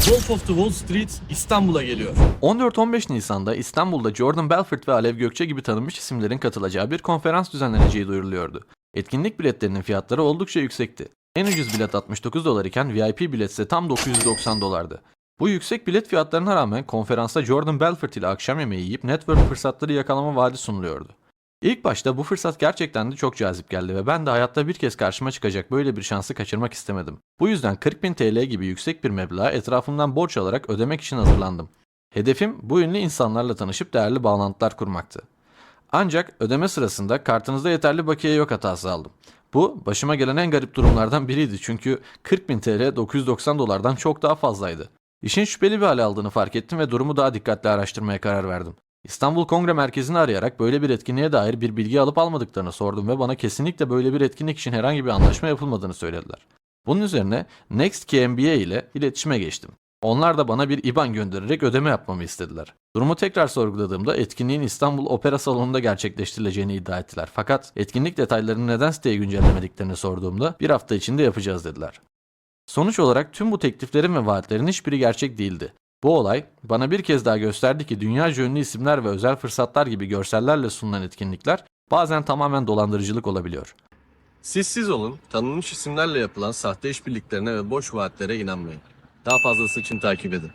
Wolf of the Wall Street İstanbul'a geliyor. 14-15 Nisan'da İstanbul'da Jordan Belfort ve Alev Gökçe gibi tanınmış isimlerin katılacağı bir konferans düzenleneceği duyuruluyordu. Etkinlik biletlerinin fiyatları oldukça yüksekti. En ucuz bilet 69 dolar iken VIP bilet ise tam 990 dolardı. Bu yüksek bilet fiyatlarına rağmen konferansta Jordan Belfort ile akşam yemeği yiyip network fırsatları yakalama vaadi sunuluyordu. İlk başta bu fırsat gerçekten de çok cazip geldi ve ben de hayatta bir kez karşıma çıkacak böyle bir şansı kaçırmak istemedim. Bu yüzden 40.000 TL gibi yüksek bir meblağı etrafımdan borç alarak ödemek için hazırlandım. Hedefim bu ünlü insanlarla tanışıp değerli bağlantılar kurmaktı. Ancak ödeme sırasında kartınızda yeterli bakiye yok hatası aldım. Bu başıma gelen en garip durumlardan biriydi çünkü 40.000 TL 990 dolardan çok daha fazlaydı. İşin şüpheli bir hale aldığını fark ettim ve durumu daha dikkatli araştırmaya karar verdim. İstanbul Kongre Merkezi'ni arayarak böyle bir etkinliğe dair bir bilgi alıp almadıklarını sordum ve bana kesinlikle böyle bir etkinlik için herhangi bir anlaşma yapılmadığını söylediler. Bunun üzerine Next KMBA ile iletişime geçtim. Onlar da bana bir IBAN göndererek ödeme yapmamı istediler. Durumu tekrar sorguladığımda etkinliğin İstanbul Opera Salonu'nda gerçekleştirileceğini iddia ettiler. Fakat etkinlik detaylarını neden siteye güncellemediklerini sorduğumda bir hafta içinde yapacağız dediler. Sonuç olarak tüm bu tekliflerin ve vaatlerin hiçbiri gerçek değildi. Bu olay bana bir kez daha gösterdi ki dünya ünlü isimler ve özel fırsatlar gibi görsellerle sunulan etkinlikler bazen tamamen dolandırıcılık olabiliyor. Siz siz olun, tanınmış isimlerle yapılan sahte işbirliklerine ve boş vaatlere inanmayın. Daha fazlası için takip edin.